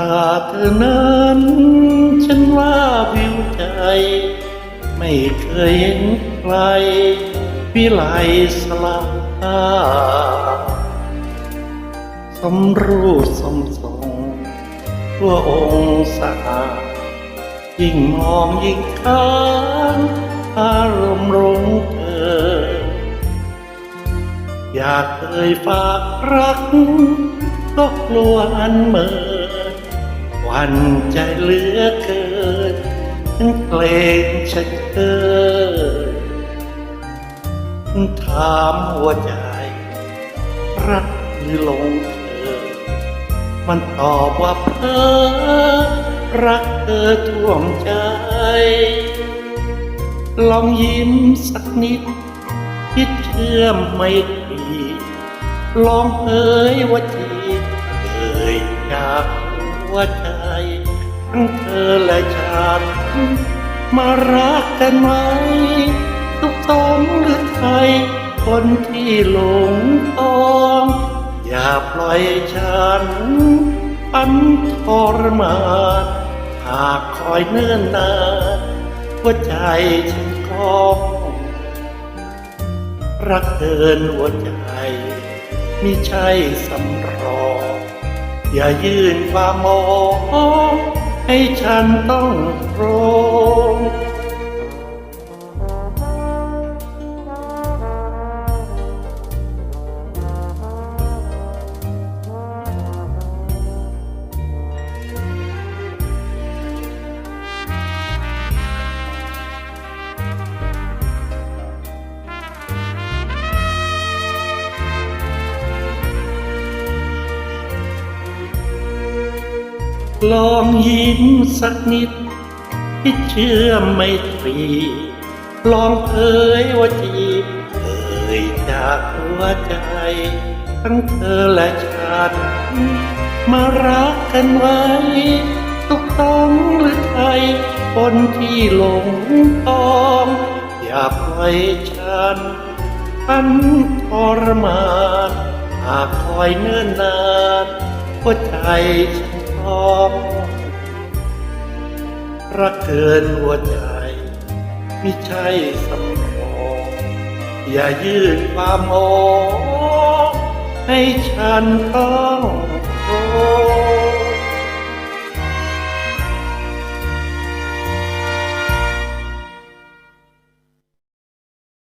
ตาเธอนั้น ฉันว่าวิวใจ ไม่เคยเห็นใคร วิไลสลาสมรูปสมทรงตัวองค์สะอาดยิ่งมองยิ่งค้างอารมณ์รงเธอ อยากเคยฝากรักก็กลัวอันเหมินห วันใจเหลือเกินเกรงฉันเกินถามหัวใจ รักหรือหลงเธอ มันตอบว่าเพ้อรักเธอท่วมใจ ลองยิ้มสักนิดคิดเชื่อมไม่ตรีลองเอ่ยว่าทีเอ่ยจาก หัวใจทั้งเธอและฉันมารักกันไหมทุกสมหรือไทย คนที่หลงตอง อย่าปล่อยฉันปันทรมานหากคอยเนิ่นนานหัวใจฉันคล้องรักเดินหัวใจมิใช่สำรอง อย่ายื่นความมองให้ฉันต้องร้ ลองยิ้มสักนิดที่เชื่อไม่ตรี ลองเผยว่าจีเอ่ยจากหัวใจ ทั้งเธอและฉันมารักกันไว้ ทุกต้องหรือไทยคนที่หลงตอง อย่าปล่อยฉันพันทรมานหากคอยเนิ่นนานหัวใจฉัน องรักเกินหัวใจไม่ใช่สำรองอย่ายื่นความมองให้ฉันต้อง